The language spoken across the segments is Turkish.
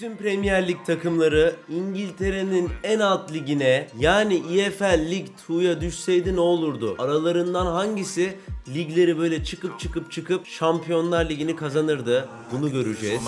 Bütün Premier Lig takımları İngiltere'nin en alt ligine yani EFL Lig 2'ya düşseydi ne olurdu? Aralarından hangisi ligleri böyle çıkıp çıkıp çıkıp Şampiyonlar Ligi'ni kazanırdı? Bunu göreceğiz.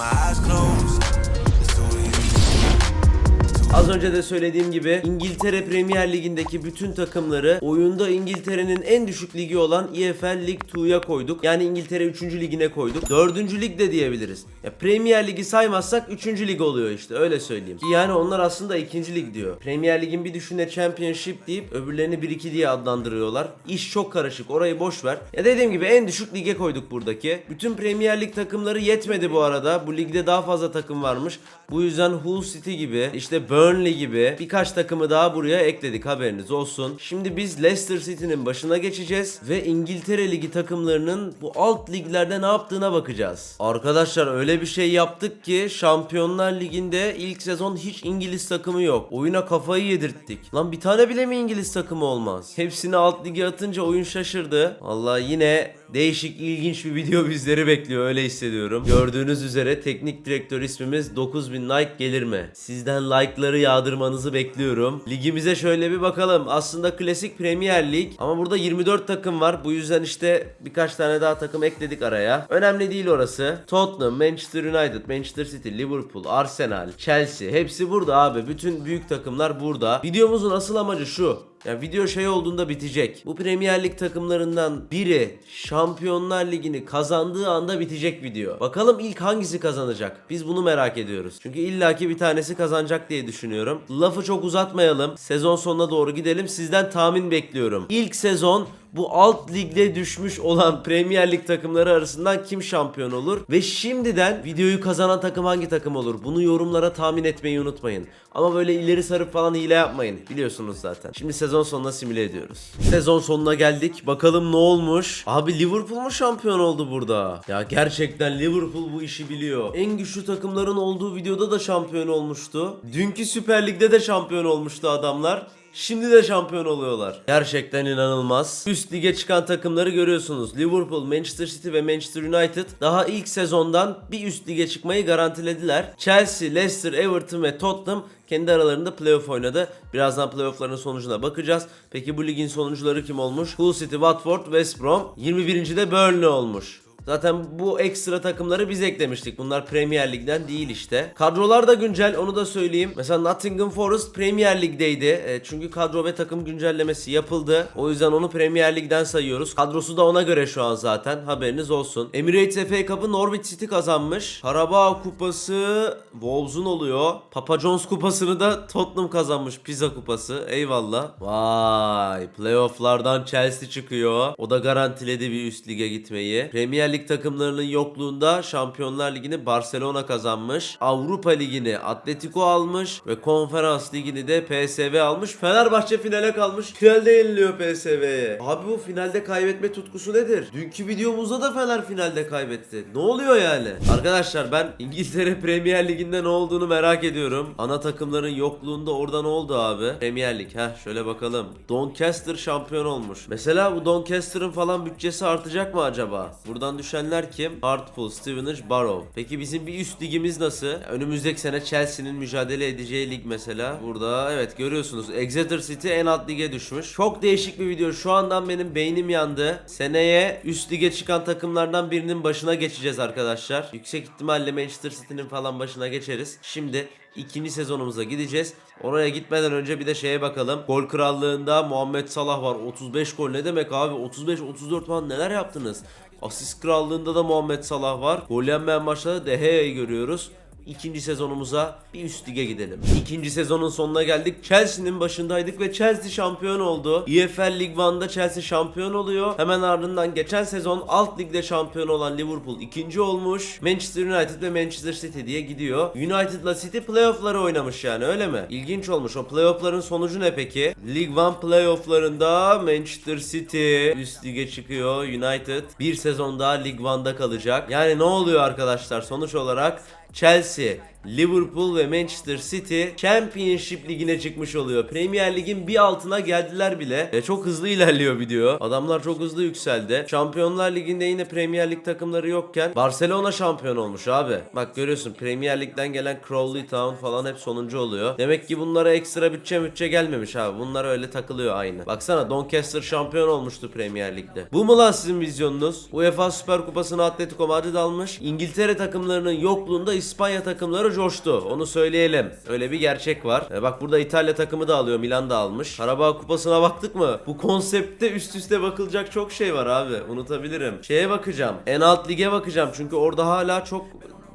Az önce de söylediğim gibi İngiltere Premier Ligi'ndeki bütün takımları oyunda İngiltere'nin en düşük ligi olan EFL Lig 2'ya koyduk. Yani İngiltere 3. ligine koyduk. 4. lig de diyebiliriz. Ya Premier Ligi saymazsak 3. lig oluyor işte öyle söyleyeyim. Ki yani onlar aslında 2. lig diyor. Premier Lig'in bir düşüne Championship deyip öbürlerini 1-2 diye adlandırıyorlar. İş çok karışık orayı boş ver. Ya dediğim gibi en düşük lige koyduk buradaki. Bütün Premier Lig takımları yetmedi bu arada. Bu ligde daha fazla takım varmış. Bu yüzden Hull City gibi işte Burnley gibi birkaç takımı daha buraya ekledik haberiniz olsun. Şimdi biz Leicester City'nin başına geçeceğiz ve İngiltere Ligi takımlarının bu alt liglerde ne yaptığına bakacağız. Arkadaşlar öyle bir şey yaptık ki Şampiyonlar Ligi'nde ilk sezon hiç İngiliz takımı yok. Oyuna kafayı yedirttik. Lan bir tane bile mi İngiliz takımı olmaz? Hepsini alt lige atınca oyun şaşırdı. Vallahi yine değişik ilginç bir video bizleri bekliyor öyle hissediyorum. Gördüğünüz üzere teknik direktör ismimiz 9000 like gelir mi? Sizden like'ları yağdırmanızı bekliyorum. Ligimize şöyle bir bakalım. Aslında klasik Premier Lig ama burada 24 takım var. Bu yüzden işte birkaç tane daha takım ekledik araya. Önemli değil orası. Tottenham, Manchester United, Manchester City, Liverpool, Arsenal, Chelsea hepsi burada abi. Bütün büyük takımlar burada. Videomuzun asıl amacı şu. Ya video şey olduğunda bitecek. Bu Premier Lig takımlarından biri Şampiyonlar Ligi'ni kazandığı anda bitecek video. Bakalım ilk hangisi kazanacak? Biz bunu merak ediyoruz. Çünkü illaki bir tanesi kazanacak diye düşünüyorum. Lafı çok uzatmayalım. Sezon sonuna doğru gidelim. Sizden tahmin bekliyorum. İlk sezon bu alt ligde düşmüş olan Premier Lig takımları arasından kim şampiyon olur? Ve şimdiden videoyu kazanan takım hangi takım olur? Bunu yorumlara tahmin etmeyi unutmayın. Ama böyle ileri sarıp falan hile yapmayın. Biliyorsunuz zaten. Şimdi sezon sonuna simüle ediyoruz. Sezon sonuna geldik. Bakalım ne olmuş? Abi Liverpool mu şampiyon oldu burada? Ya gerçekten Liverpool bu işi biliyor. En güçlü takımların olduğu videoda da şampiyon olmuştu. Dünkü Süper Lig'de de şampiyon olmuştu adamlar. Şimdi de şampiyon oluyorlar. Gerçekten inanılmaz. Üst lige çıkan takımları görüyorsunuz. Liverpool, Manchester City ve Manchester United daha ilk sezondan bir üst lige çıkmayı garantilediler. Chelsea, Leicester, Everton ve Tottenham kendi aralarında playoff oynadı. Birazdan playoffların sonucuna bakacağız. Peki bu ligin sonuncuları kim olmuş? Hull City, Watford, West Brom. 21. de Burnley olmuş. Zaten bu ekstra takımları biz eklemiştik. Bunlar Premier Lig'den değil işte. Kadrolar da güncel onu da söyleyeyim. Mesela Nottingham Forest Premier Lig'deydi. E, çünkü kadro ve takım güncellemesi yapıldı. O yüzden onu Premier Lig'den sayıyoruz. Kadrosu da ona göre şu an zaten. Haberiniz olsun. Emirates FA Cup'ı Norwich City kazanmış. Carabao Kupası Wolves'un oluyor. Papa John's Kupası'nı da Tottenham kazanmış. Pizza Kupası. Eyvallah. Vay. Playoff'lardan Chelsea çıkıyor. O da garantiledi bir üst lige gitmeyi. Premier Lig takımlarının yokluğunda Şampiyonlar Ligi'ni Barcelona kazanmış. Avrupa Ligi'ni Atletico almış ve Konferans Ligi'ni de PSV almış. Fenerbahçe finale kalmış. Finalde yeniliyor PSV'ye. Abi bu finalde kaybetme tutkusu nedir? Dünkü videomuzda da Fener finalde kaybetti. Ne oluyor yani? Arkadaşlar ben İngiltere Premier Ligi'nde ne olduğunu merak ediyorum. Ana takımların yokluğunda orada ne oldu abi? Premier Lig. Heh şöyle bakalım. Doncaster şampiyon olmuş. Mesela bu Doncaster'ın falan bütçesi artacak mı acaba? Buradan düşenler kim? Hartlepool, Stevenage, Barrow. Peki bizim bir üst ligimiz nasıl? Önümüzdeki sene Chelsea'nin mücadele edeceği lig mesela. Burada evet görüyorsunuz Exeter City en alt lige düşmüş. Çok değişik bir video. Şu andan benim beynim yandı. Seneye üst lige çıkan takımlardan birinin başına geçeceğiz arkadaşlar. Yüksek ihtimalle Manchester City'nin falan başına geçeriz. Şimdi ikinci sezonumuza gideceğiz. Oraya gitmeden önce bir de şeye bakalım. Gol krallığında Muhammed Salah var. 35 gol ne demek abi? 35-34 falan neler yaptınız? Asist krallığında da Muhammed Salah var. Gol yenmeyen maçlarda De Gea'yı görüyoruz. İkinci sezonumuza bir üst lige gidelim. İkinci sezonun sonuna geldik. Chelsea'nin başındaydık ve Chelsea şampiyon oldu. EFL Lig 1'da Chelsea şampiyon oluyor. Hemen ardından geçen sezon alt ligde şampiyon olan Liverpool ikinci olmuş. Manchester United ve Manchester City diye gidiyor. United'la City playoff'ları oynamış yani öyle mi? İlginç olmuş. O playoff'ların sonucu ne peki? Lig 1 playoff'larında Manchester City üst lige çıkıyor. United bir sezon daha Lig 1'da kalacak. Yani ne oluyor arkadaşlar? Sonuç olarak Chelsea Liverpool ve Manchester City Championship ligine çıkmış oluyor. Premier Lig'in bir altına geldiler bile. E, çok hızlı ilerliyor video. Adamlar çok hızlı yükseldi. Şampiyonlar Ligi'nde yine Premier Lig takımları yokken Barcelona şampiyon olmuş abi. Bak görüyorsun Premier Lig'den gelen Crawley Town falan hep sonuncu oluyor. Demek ki bunlara ekstra bütçe bütçe gelmemiş abi. Bunlar öyle takılıyor aynı. Baksana Doncaster şampiyon olmuştu Premier Lig'de. Bu mu lan sizin vizyonunuz? UEFA Süper Kupası'nı Atletico Madrid almış. İngiltere takımlarının yokluğunda İspanya takımları coştu. Onu söyleyelim. Öyle bir gerçek var. E bak burada İtalya takımı da alıyor. Milan da almış. Karabağ Kupası'na baktık mı? Bu konseptte üst üste bakılacak çok şey var abi. Unutabilirim. Şeye bakacağım. En alt lige bakacağım. Çünkü orada hala çok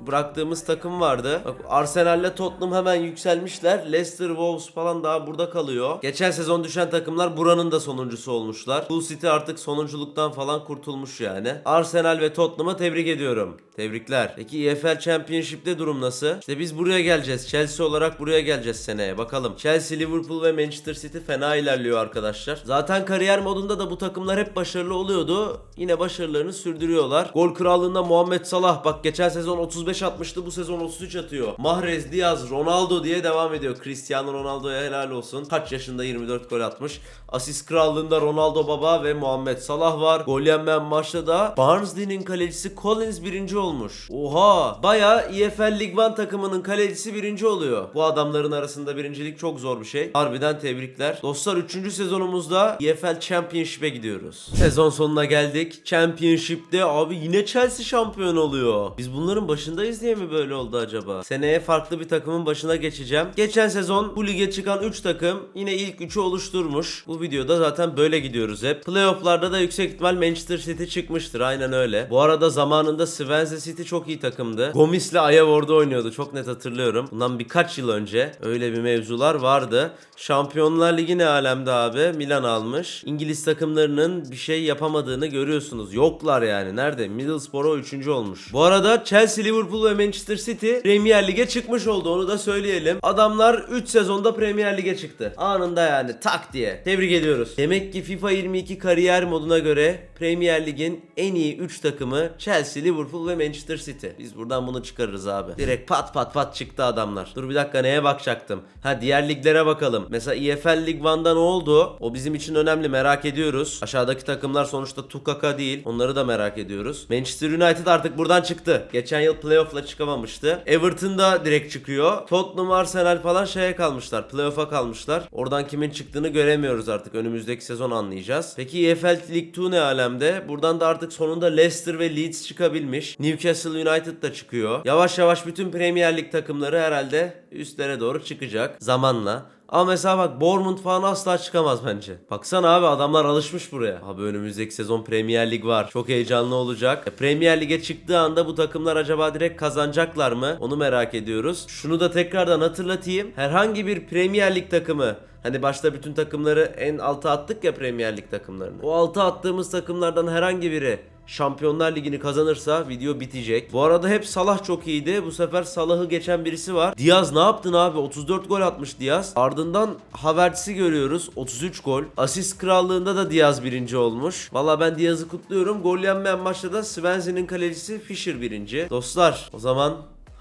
bıraktığımız takım vardı. Bak Arsenal'le Tottenham hemen yükselmişler. Leicester, Wolves falan daha burada kalıyor. Geçen sezon düşen takımlar buranın da sonuncusu olmuşlar. Hull City artık sonunculuktan falan kurtulmuş yani. Arsenal ve Tottenham'a tebrik ediyorum. Tebrikler. Peki EFL Championship'te durum nasıl? İşte biz buraya geleceğiz. Chelsea olarak buraya geleceğiz seneye. Bakalım. Chelsea, Liverpool ve Manchester City fena ilerliyor arkadaşlar. Zaten kariyer modunda da bu takımlar hep başarılı oluyordu. Yine başarılarını sürdürüyorlar. Gol krallığında Muhammed Salah. Bak geçen sezon 35 atmıştı. Bu sezon 33 atıyor. Mahrez, Diaz, Ronaldo diye devam ediyor. Cristiano Ronaldo'ya helal olsun. Kaç yaşında 24 gol atmış. Asist krallığında Ronaldo baba ve Muhammed Salah var. Gol yenmeyen maçta da Barnsley'nin kalecisi Collins birinci olmuş. Oha! Baya EFL League One takımının kalecisi birinci oluyor. Bu adamların arasında birincilik çok zor bir şey. Harbiden tebrikler. Dostlar 3. sezonumuzda EFL Championship'e gidiyoruz. Sezon sonuna geldik. Championship'te abi yine Chelsea şampiyon oluyor. Biz bunların başındayız diye mi böyle oldu acaba? Seneye farklı bir takımın başına geçeceğim. Geçen sezon bu lige çıkan 3 takım yine ilk 3'ü oluşturmuş. Bu videoda zaten böyle gidiyoruz hep. Playoff'larda da yüksek ihtimal Manchester City çıkmıştır. Aynen öyle. Bu arada zamanında Swansea City çok iyi takımdı. Gomis'le Ayev orada oynuyordu. Çok net hatırlıyorum. Bundan birkaç yıl önce öyle bir mevzular vardı. Şampiyonlar Ligi ne alemde abi? Milan almış. İngiliz takımlarının bir şey yapamadığını görüyorsunuz. Yoklar yani. Nerede? Middlesbrough 3. olmuş. Bu arada Chelsea, Liverpool ve Manchester City Premier Lig'e çıkmış oldu. Onu da söyleyelim. Adamlar 3 sezonda Premier Lig'e çıktı. Anında yani tak diye. Tebrik ediyoruz. Demek ki FIFA 22 kariyer moduna göre Premier Lig'in en iyi 3 takımı Chelsea, Liverpool ve Manchester City. Biz buradan bunu çıkarırız abi. Direkt pat pat pat çıktı adamlar. Dur bir dakika neye bakacaktım? Ha diğer liglere bakalım. Mesela EFL Lig 1'da ne oldu? O bizim için önemli merak ediyoruz. Aşağıdaki takımlar sonuçta Tukaka değil. Onları da merak ediyoruz. Manchester United artık buradan çıktı. Geçen yıl playoff'la çıkamamıştı. Everton da direkt çıkıyor. Tottenham, Arsenal falan şeye kalmışlar. Playoff'a kalmışlar. Oradan kimin çıktığını göremiyoruz artık. Önümüzdeki sezon anlayacağız. Peki EFL Lig 2 ne alemde? Buradan da artık sonunda Leicester ve Leeds çıkabilmiş. Newcastle United da çıkıyor. Yavaş yavaş bütün Premier Lig takımları herhalde üstlere doğru çıkacak zamanla. Ama mesela bak Bournemouth falan asla çıkamaz bence. Baksana abi adamlar alışmış buraya. Abi önümüzdeki sezon Premier Lig var. Çok heyecanlı olacak. E, Premier Lig'e çıktığı anda bu takımlar acaba direkt kazanacaklar mı? Onu merak ediyoruz. Şunu da tekrardan hatırlatayım. Herhangi bir Premier Lig takımı Hani başta bütün takımları en alta attık ya Premier Lig takımlarını. O alta attığımız takımlardan herhangi biri Şampiyonlar Ligi'ni kazanırsa video bitecek. Bu arada hep Salah çok iyiydi. Bu sefer Salah'ı geçen birisi var. Diaz ne yaptın abi? 34 gol atmış Diaz. Ardından Havertz'i görüyoruz. 33 gol. Asist krallığında da Diaz birinci olmuş. Valla ben Diaz'ı kutluyorum. Gol yenmeyen maçta da Swensea'nin kalecisi Fischer birinci. Dostlar o zaman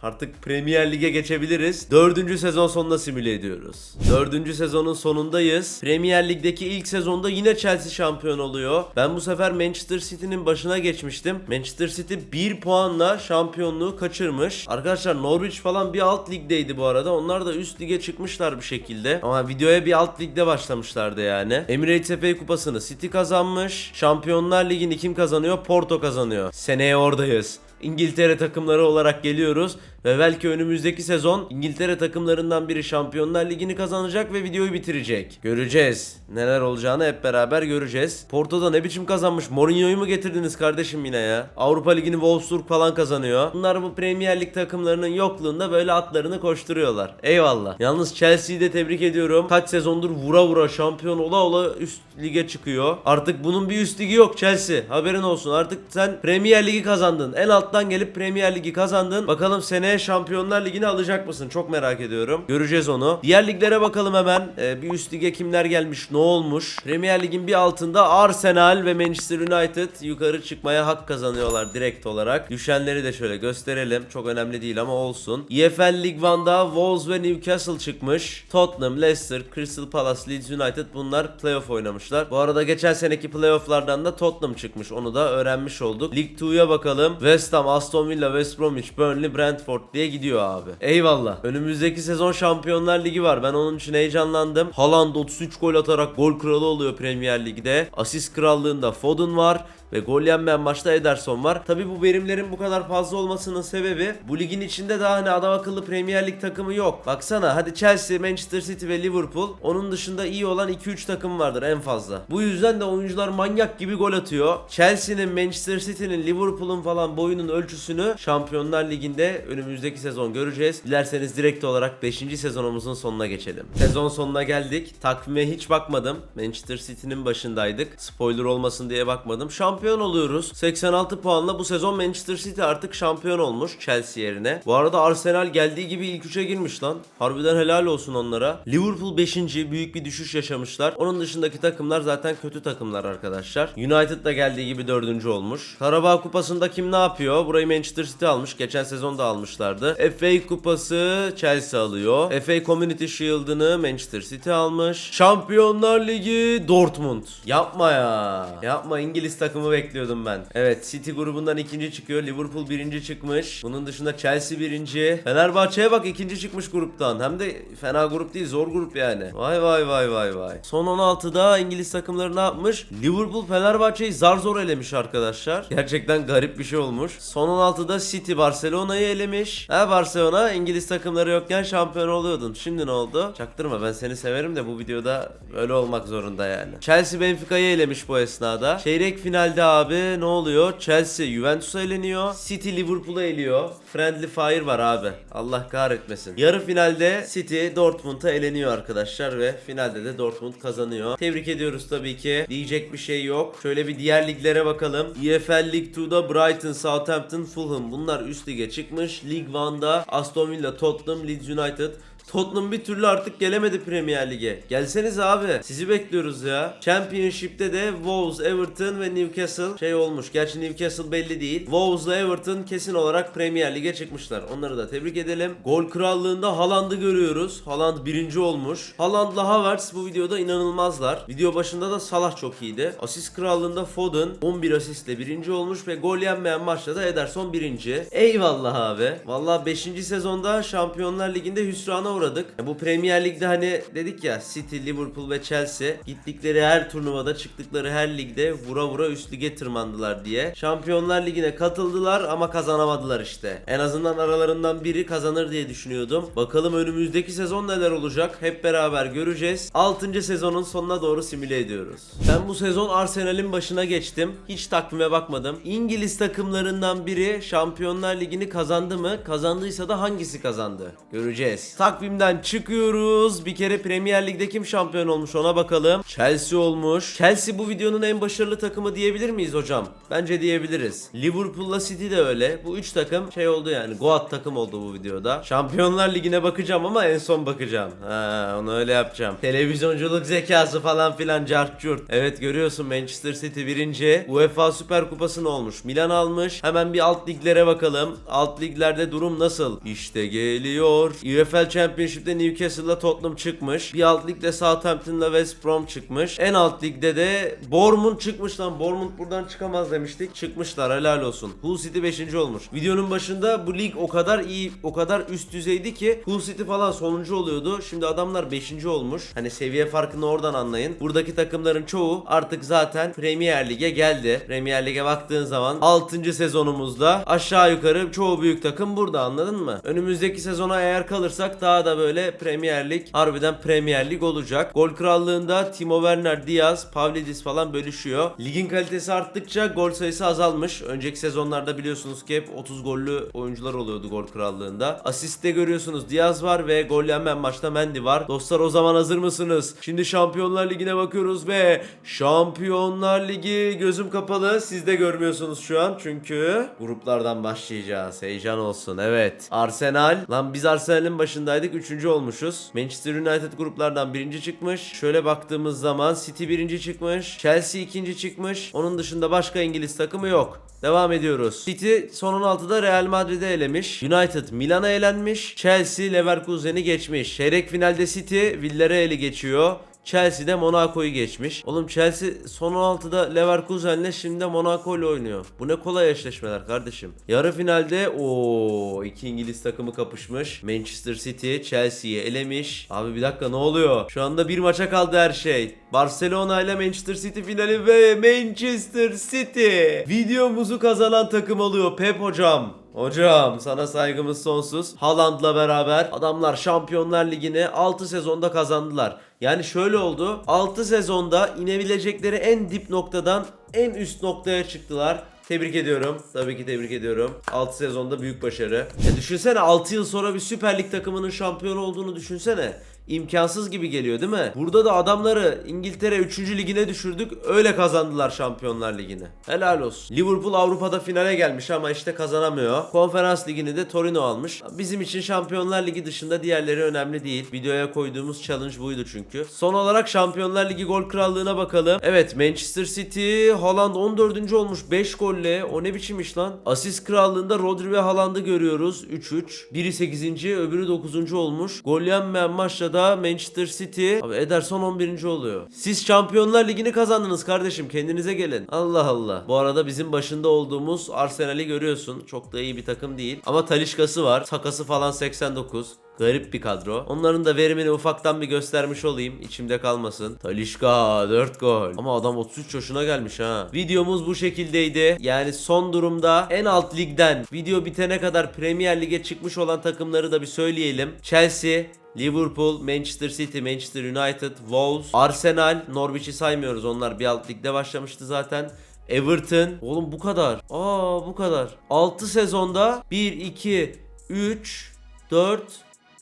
Artık Premier Lig'e geçebiliriz. Dördüncü sezon sonunda simüle ediyoruz. Dördüncü sezonun sonundayız. Premier Lig'deki ilk sezonda yine Chelsea şampiyon oluyor. Ben bu sefer Manchester City'nin başına geçmiştim. Manchester City 1 puanla şampiyonluğu kaçırmış. Arkadaşlar Norwich falan bir alt ligdeydi bu arada. Onlar da üst lige çıkmışlar bir şekilde. Ama videoya bir alt ligde başlamışlardı yani. Emirates FA kupasını City kazanmış. Şampiyonlar Ligi'ni kim kazanıyor? Porto kazanıyor. Seneye oradayız. İngiltere takımları olarak geliyoruz ve belki önümüzdeki sezon İngiltere takımlarından biri Şampiyonlar Ligi'ni kazanacak ve videoyu bitirecek. Göreceğiz. Neler olacağını hep beraber göreceğiz. Porto'da ne biçim kazanmış? Mourinho'yu mu getirdiniz kardeşim yine ya? Avrupa Ligi'ni Wolfsburg falan kazanıyor. Bunlar bu Premier Lig takımlarının yokluğunda böyle atlarını koşturuyorlar. Eyvallah. Yalnız Chelsea'yi de tebrik ediyorum. Kaç sezondur vura vura şampiyon ola ola üst lige çıkıyor. Artık bunun bir üst ligi yok Chelsea. Haberin olsun. Artık sen Premier Ligi kazandın. En alttan gelip Premier Ligi kazandın. Bakalım seneye Seneye Şampiyonlar Ligi'ni alacak mısın? Çok merak ediyorum. Göreceğiz onu. Diğer liglere bakalım hemen. Ee, bir üst lige kimler gelmiş, ne olmuş? Premier Lig'in bir altında Arsenal ve Manchester United yukarı çıkmaya hak kazanıyorlar direkt olarak. Düşenleri de şöyle gösterelim. Çok önemli değil ama olsun. EFL Lig 1'da Wolves ve Newcastle çıkmış. Tottenham, Leicester, Crystal Palace, Leeds United bunlar playoff oynamışlar. Bu arada geçen seneki playofflardan da Tottenham çıkmış. Onu da öğrenmiş olduk. Lig 2'ya bakalım. West Ham, Aston Villa, West Bromwich, Burnley, Brentford diye gidiyor abi. Eyvallah. Önümüzdeki sezon Şampiyonlar Ligi var. Ben onun için heyecanlandım. Haaland 33 gol atarak gol kralı oluyor Premier Lig'de. Asist krallığında Foden var ve gol yenmeyen maçta Ederson var. Tabi bu verimlerin bu kadar fazla olmasının sebebi bu ligin içinde daha hani adam akıllı Premier Lig takımı yok. Baksana hadi Chelsea, Manchester City ve Liverpool onun dışında iyi olan 2-3 takım vardır en fazla. Bu yüzden de oyuncular manyak gibi gol atıyor. Chelsea'nin, Manchester City'nin, Liverpool'un falan boyunun ölçüsünü Şampiyonlar Ligi'nde önümüzdeki sezon göreceğiz. Dilerseniz direkt olarak 5. sezonumuzun sonuna geçelim. Sezon sonuna geldik. Takvime hiç bakmadım. Manchester City'nin başındaydık. Spoiler olmasın diye bakmadım. Şampiyon oluyoruz. 86 puanla bu sezon Manchester City artık şampiyon olmuş Chelsea yerine. Bu arada Arsenal geldiği gibi ilk 3'e girmiş lan. Harbiden helal olsun onlara. Liverpool 5. büyük bir düşüş yaşamışlar. Onun dışındaki takımlar zaten kötü takımlar arkadaşlar. United da geldiği gibi 4. olmuş. Karabağ Kupası'nda kim ne yapıyor? Burayı Manchester City almış. Geçen sezon da almışlardı. FA Kupası Chelsea alıyor. FA Community Shield'ını Manchester City almış. Şampiyonlar Ligi Dortmund. Yapma ya. Yapma İngiliz takımı bekliyordum ben. Evet City grubundan ikinci çıkıyor. Liverpool birinci çıkmış. Bunun dışında Chelsea birinci. Fenerbahçe'ye bak ikinci çıkmış gruptan. Hem de fena grup değil zor grup yani. Vay vay vay vay vay. Son 16'da İngiliz takımları ne yapmış? Liverpool Fenerbahçe'yi zar zor elemiş arkadaşlar. Gerçekten garip bir şey olmuş. Son 16'da City Barcelona'yı elemiş. Ha Barcelona İngiliz takımları yokken şampiyon oluyordun. Şimdi ne oldu? Çaktırma ben seni severim de bu videoda öyle olmak zorunda yani. Chelsea Benfica'yı elemiş bu esnada. Çeyrek finalde abi ne oluyor? Chelsea Juventus'a eleniyor. City Liverpool'a eliyor. Friendly Fire var abi. Allah kahretmesin. Yarı finalde City Dortmund'a eleniyor arkadaşlar ve finalde de Dortmund kazanıyor. Tebrik ediyoruz tabii ki. Diyecek bir şey yok. Şöyle bir diğer liglere bakalım. EFL League 2'da Brighton, Southampton, Fulham bunlar üst lige çıkmış. League 1'da Aston Villa, Tottenham, Leeds United Tottenham bir türlü artık gelemedi Premier Lig'e. Gelseniz abi. Sizi bekliyoruz ya. Championship'te de Wolves, Everton ve Newcastle şey olmuş. Gerçi Newcastle belli değil. Wolves'la Everton kesin olarak Premier Lig'e çıkmışlar. Onları da tebrik edelim. Gol krallığında Haaland'ı görüyoruz. Haaland birinci olmuş. Haaland'la Havertz bu videoda inanılmazlar. Video başında da Salah çok iyiydi. Asist krallığında Foden 11 asistle birinci olmuş ve gol yenmeyen maçta da Ederson birinci. Eyvallah abi. Vallahi 5. sezonda Şampiyonlar Ligi'nde hüsrana uğradık. Bu Premier Lig'de hani dedik ya City, Liverpool ve Chelsea gittikleri her turnuvada çıktıkları her ligde vura vura üst lige tırmandılar diye. Şampiyonlar Ligi'ne katıldılar ama kazanamadılar işte. En azından aralarından biri kazanır diye düşünüyordum. Bakalım önümüzdeki sezon neler olacak hep beraber göreceğiz. 6. sezonun sonuna doğru simüle ediyoruz. Ben bu sezon Arsenal'in başına geçtim. Hiç takvime bakmadım. İngiliz takımlarından biri Şampiyonlar Ligi'ni kazandı mı? Kazandıysa da hangisi kazandı? Göreceğiz. Takvimden çıkıyoruz. Bir kere Premier Lig'de kim şampiyon olmuş ona bakalım. Chelsea olmuş. Chelsea bu videonun en başarılı takımı diyebilir miyiz hocam? Bence diyebiliriz. Liverpool'la City de öyle. Bu üç takım şey oldu yani. Goat takım oldu bu videoda. Şampiyonlar Ligi'ne bakacağım ama en son bakacağım. Ha, onu öyle yapacağım. Televizyonculuk zekası falan filan cart. Evet görüyorsun Manchester City birinci. UEFA Süper Kupası ne olmuş? Milan almış. Hemen bir alt liglere bakalım. Alt liglerde durum nasıl? İşte geliyor. EFL Championship'te Newcastle'la Tottenham çıkmış. Bir alt ligde Southampton'la West Brom çıkmış. En alt ligde de Bournemouth çıkmış lan. Bournemouth buradan çıkamaz demiştik. Çıkmışlar helal olsun. Hull City 5. olmuş. Videonun başında bu lig o kadar iyi, o kadar üst düzeydi ki Hull City falan sonuncu oluyordu. Şimdi adamlar 5. olmuş. Hani seviye farkını oradan anlayın. Buradaki takımların çoğu artık zaten Premier Lig'e geldi. Premier Lig'e baktığın zaman 6. sezonumuzda aşağı yukarı çoğu büyük takım burada anladın mı? Önümüzdeki sezona eğer kalırsak daha da böyle Premier Lig harbiden Premier Lig olacak. Gol krallığında Timo Werner, Diaz, Pavlidis falan bölüşüyor. Ligin kalitesi arttıkça gol sayısı azalmış. Önceki sezonlarda biliyorsunuz ki hep 30 gollü oyuncular oluyordu gol krallığında. Asiste görüyorsunuz Diaz var ve gol yenmeyen maçta Mendy var. Dostlar o zaman hazır mısınız? Şimdi Şampiyonlar Ligi'ne bakıyoruz ve Şampiyonlar Ligi gözüm kapalı. Siz de görmüyorsunuz şu an çünkü gruplardan başlayacağız. Heyecan olsun. Evet. Arsenal. Lan biz Arsenal'in başındaydık. Üçüncü olmuşuz. Manchester United gruplardan birinci çıkmış. Şöyle baktığımız zaman City birinci çıkmış. Chelsea ikinci çıkmış. Onun dışında başka İngiliz takımı yok. Devam ediyoruz. City son 16'da Real Madrid'e elemiş. United Milan'a elenmiş. Chelsea Leverkusen'i geçmiş. Çeyrek finalde City Villarreal'i geçiyor. Chelsea de Monaco'yu geçmiş. Oğlum Chelsea son 16'da Leverkusen'le şimdi de Monaco ile oynuyor. Bu ne kolay eşleşmeler kardeşim. Yarı finalde o iki İngiliz takımı kapışmış. Manchester City Chelsea'yi elemiş. Abi bir dakika ne oluyor? Şu anda bir maça kaldı her şey. Barcelona ile Manchester City finali ve Manchester City. Videomuzu kazanan takım oluyor Pep hocam. Hocam sana saygımız sonsuz. Haaland'la beraber adamlar Şampiyonlar Ligi'ni 6 sezonda kazandılar. Yani şöyle oldu. 6 sezonda inebilecekleri en dip noktadan en üst noktaya çıktılar. Tebrik ediyorum. Tabii ki tebrik ediyorum. 6 sezonda büyük başarı. Ya düşünsene 6 yıl sonra bir Süper Lig takımının şampiyon olduğunu düşünsene. İmkansız gibi geliyor değil mi? Burada da adamları İngiltere 3. ligine düşürdük. Öyle kazandılar Şampiyonlar Ligi'ni. Helal olsun. Liverpool Avrupa'da finale gelmiş ama işte kazanamıyor. Konferans Ligi'ni de Torino almış. Bizim için Şampiyonlar Ligi dışında diğerleri önemli değil. Videoya koyduğumuz challenge buydu çünkü. Son olarak Şampiyonlar Ligi gol krallığına bakalım. Evet Manchester City Haaland 14. olmuş 5 golle. O ne biçim iş lan? Asist krallığında Rodri ve Haaland'ı görüyoruz. 3-3. Biri 8. öbürü 9. olmuş. Gol yenmeyen maçta da Manchester City Abi Ederson 11. oluyor. Siz Şampiyonlar Ligi'ni kazandınız kardeşim. Kendinize gelin. Allah Allah. Bu arada bizim başında olduğumuz Arsenal'i görüyorsun. Çok da iyi bir takım değil. Ama Talişka'sı var. Sakası falan 89. Garip bir kadro. Onların da verimini ufaktan bir göstermiş olayım. İçimde kalmasın. Talişka 4 gol. Ama adam 33 yaşına gelmiş ha. Videomuz bu şekildeydi. Yani son durumda en alt ligden video bitene kadar Premier Lig'e çıkmış olan takımları da bir söyleyelim. Chelsea, Liverpool, Manchester City, Manchester United, Wolves, Arsenal, Norwich'i saymıyoruz. Onlar bir alt ligde başlamıştı zaten. Everton. Oğlum bu kadar. Aa bu kadar. 6 sezonda 1, 2, 3, 4,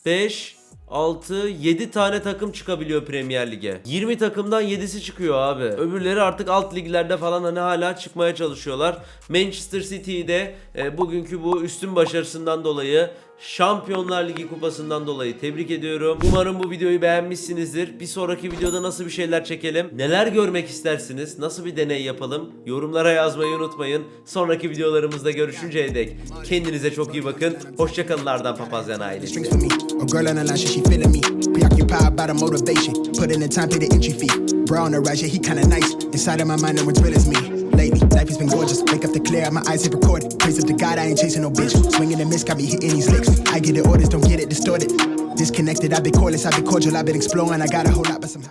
5, 6, 7 tane takım çıkabiliyor Premier Lig'e. 20 takımdan 7'si çıkıyor abi. Öbürleri artık alt liglerde falan hani hala çıkmaya çalışıyorlar. Manchester City'yi de e, bugünkü bu üstün başarısından dolayı Şampiyonlar Ligi kupasından dolayı tebrik ediyorum. Umarım bu videoyu beğenmişsinizdir. Bir sonraki videoda nasıl bir şeyler çekelim? Neler görmek istersiniz? Nasıl bir deney yapalım? Yorumlara yazmayı unutmayın. Sonraki videolarımızda görüşünceye dek kendinize çok iyi bakın. Hoşçakalın Ardan Papazyan ailesi. Preoccupied by the motivation. Put in the time, pay the entry fee. Bro on the rise, yeah, he kinda nice. Inside of my mind, no one's real as me. Lately, life has been gorgeous. Wake up to clear, my eyes hit recorded. Praise up to God, I ain't chasing no bitch. Swinging and miss, got me hitting these licks. I get the orders, don't get it distorted. Disconnected, I've been cordless, I've been cordial, I've been exploring. I got a whole lot, but somehow.